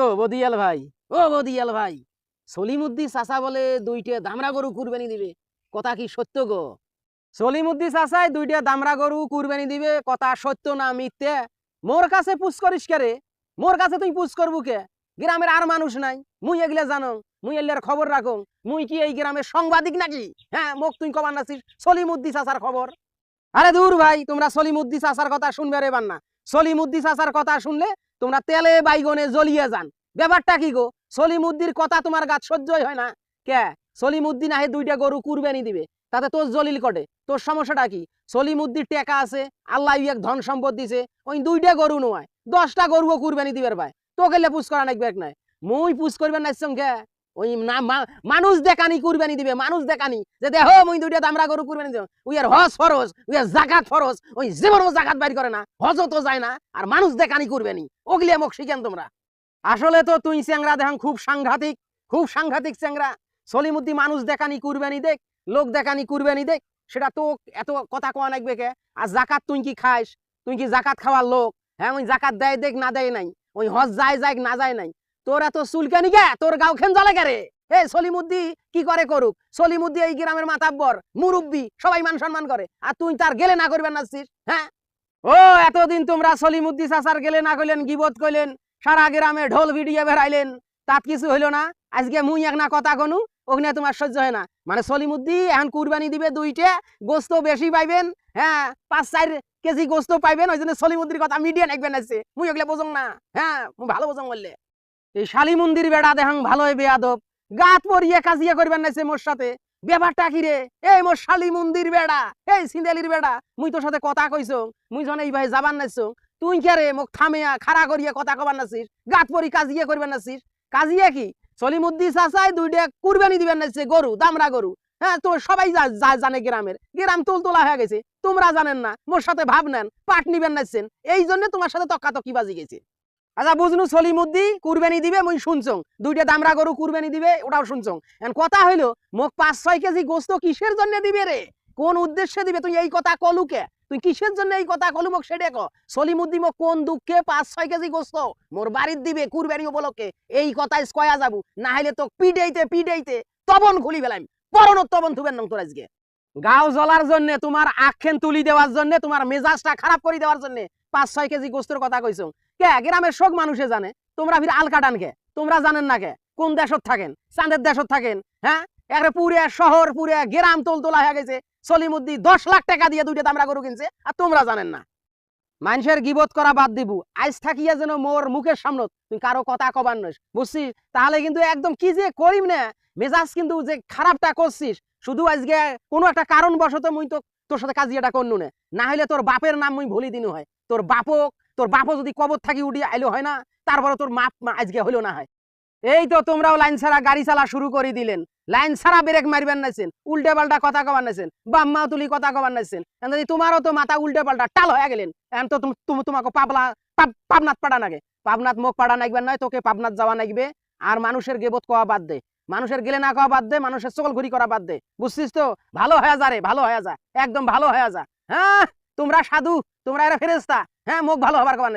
গো, বদিয়াল ভাই? ও বদিয়াল ভাই সলিমুদ্দি চাচা বলে দুইটা দামরা গরু কুরবানি দিবে। কথা কি সত্য গো? সলিমুদ্দি চাচাই দুইটা দামরা গরু কুরবানি দিবে, কথা সত্য না মিথ্যে? মোর কাছে কে মোর কাছে তুই পুষ করবু কে? গ্রামের আর মানুষ নাই, মুই এগুলা জানো, মুই এগুলার খবর রাখো, মুই কি এই গ্রামের সাংবাদিক নাকি? হ্যাঁ মোক তুই কবার নাছিস সলিমুদ্দি চাচার খবর? আরে দূর ভাই, তোমরা সলিমুদ্দি চাচার কথা শুনবে রে বান্না। সলিমুদ্দি চাচার কথা শুনলে তোমরা তেলে বাইগনে জ্বলিয়ে যান। ব্যাপারটা কি গো? সলিমুদ্দির কথা তোমার গাছ সহ্যই হয় না। কে? সলিমুদ্দিন আহে দুইটা গরু কুরবানি দিবে। তাতে তোর জলিল কটে। তোর সমস্যাটা কি? সলিমুদ্দির টেকা আছে আল্লাহ এক ধন সম্পদ দিছে, ওই দুইটা গরু নয়, দশটা গরুও কুরবানি দিবার ভাই তোকে পুষ করা ব্যাগ নাই মুই পুষ করবেন না সঙ্গে ওই না মানুষ দেখানি কুরবানি দিবে, মানুষ দেখানি। যে দেহ মুই দুইটা দামরা গরু কুরবানি দিব উই আর হজ ফরজ আর জাকাত ফরজ, ওই জীবনও জাকাত বাইর করে না, হজও তো যায় না, আর মানুষ দেখানি কুরবানি। ওগলি মোক শিখেন তোমরা। আসলে তো তুই চ্যাংরা দেখান, খুব সাংঘাতিক খুব সাংঘাতিক চ্যাংরা। সলিমুদ্দি মানুষ দেখানি কুরবানি দেখ, লোক দেখানি কুরবানি দেখ, সেটা তো এত কথা কোয়া লাগবে কে? আর জাকাত তুই কি খাইস? তুই কি জাকাত খাওয়ার লোক? হ্যাঁ ওই জাকাত দেয় দেখ, না দেয় নাই। ওই হজ যায় যায় না যায় নাই। তোর এত চুলকানি গে? তোর গাও খেন জ্বলে গে রে। এ সলিমুদ্দি, কি করে করুক? সলিমুদ্দি এই গ্রামের মাতাব্বর, মুরব্বি, সবাই মান সম্মান করে। আর তুই তার গেলে না করবেন নাছিস হ্যাঁ? ও, এতদিন তোমরা সলিমুদ্দি চাচার গেলে না কইলেন গিবত কইলেন সারা গ্রামে ঢোল ভিডিও বেড়াইলেন, তাত কিছু হইল না? আজকে মুই এক না কথা কনু ওখানে তোমার সহ্য হয় না। মানে সলিমুদ্দি এখন কুরবানি দিবে দুইটা, গোস্ত বেশি পাইবেন হ্যাঁ? পাঁচ, চার কেজি গোস্ত পাইবেন, ওই জন্য সলিমুদ্দির কথা মিডিয়া নাকবেন আছে মুই ওগুলো বোঝং না হ্যাঁ? ভালো বোঝং বললে। এই শালি মন্দির বেড়া দেখাং ভালোই বেয়াদব। গাত পরিয়ে কাজিয়া করবেন নাইছে মোর সাথে। ব্যাপারটা কি রে? এই মোর শালি মন্দির বেড়া, এই সিন্দালির বেড়া, মুই তোর সাথে কথা কইছ মুই জন এই ভাই যাবার নাইছ তুই কে রে মোক থামিয়া খাড়া করিয়া কথা কবার নাছিস? গাত পরি কাজিয়া করবেন নাছিস? কাজিয়া কি? সলিমুদ্দি চাচাই দুইটা কুরবানি দিবেন নাইছে, গরু, দামরা গরু। হ্যাঁ তো সবাই জানে গ্রামের। গ্রাম তোলতোলা হয়ে গেছে। তোমরা জানেন না, মোর সাথে ভাব নেন পাট নিবেন নাইছেন। এই জন্য তোমার সাথে তক্কাতক্কি বাজি গেছে। আচ্ছা বুঝনু সলিমুদ্দি, কুরবানি দিবে, মুই শুনছং। দুইটা দামরা গরু কুরবানি দিবে, ওটাও শুনছং। এখন কথা হইল, মোক পাঁচ, ছয় কেজি গোস্ত কিসের জন্য দিবে রে? কোন উদ্দেশ্যে দিবে? তুই এই কথা কলুকে তুই কিসের জন্য এই কথা কলু মোক সেটা ক? সলিমুদ্দি মোক কোন দুঃখে পাঁচ, ছয় কেজি গোস্ত মোর বাড়ির দিবে কুরবানি উপলক্ষে? এই কথা স্কয়া যাব। না হলে তো পিডেইতে পিডেইতে তবন খুলি ফেলাম পরন তবন থুবেন নং তোর আজকে। গাও জ্বলার জন্য, তোমার আখেন তুলি দেওয়ার জন্য, তোমার মেজাজটা খারাপ করে দেওয়ার জন্য পাঁচ, ছয় কেজি গোস্তর কথা কইছ। কে? গ্রামের সব মানুষে জানে। তোমরা ফির আল কাটান কে? তোমরা জানেন না কে? কোন দেশত থাকেন? চাঁদের দেশত থাকেন হ্যাঁ? একবারে পুরে শহর, পুরে গ্রাম তোলতোলা হয়ে গেছে। সলিমুদ্দি দশ লাখ টাকা দিয়ে দুইটা দামরা গরু কিনছে, আর তোমরা জানেন না। মানুষের গিবত করা বাদ দিব। আজ থাকিয়া যেন মোর মুখের সামনত। তুই কারও কথা কবার নইস, বুঝছিস? তাহলে কিন্তু একদম কি যে করিম না? মেজাজ কিন্তু যে খারাপটা করছিস, শুধু আজকে কোনো একটা কারণ বশত মুই তো তোর সাথে কাজিয়াটা করনু না। হলে তোর বাপের নাম মুই ভুলি দিনু হয়। তোর বাপক তোর বাপও যদি কবর থাকি উঠি আইলো হয় না। তারপরে তোর মাপ আজকে হইল না হয়। এই তো তোমরাও লাইন ছাড়া গাড়ি চালা শুরু করে দিলেন। লাইন ছাড়া ব্রেক মারবেন নাইছেন উল্টে পাল্টা কথা কবার নাইছেন বাম্মা তুলি কথা কবার নাইছেন যদি তোমারও তো মাথা উল্টে পাল্টা টাল হয়ে গেলেন এখন তো তুম- তুম- তোমাকে পাবলা পাবনাথ পাড়া নাগে। পাবনাথ মুখ পাড়া নাগবেন নয় তোকে পাবনাথ যাওয়া নাগবে। আর মানুষের গেবত কোয়া বাদ দে। মানুষের গেলে না কোয়া বাদ দে, মানুষের সকল ঘুরি করা বাদ দে। বুঝছিস তো? ভালো হয়ে যা রে, ভালো হয়ে যা। একদম ভালো হয়ে যা। হ্যাঁ? তোমরা সাধু, তোমরা এরা ফেরেস্তা হ্যাঁ মুখ ভালো হবার নাই।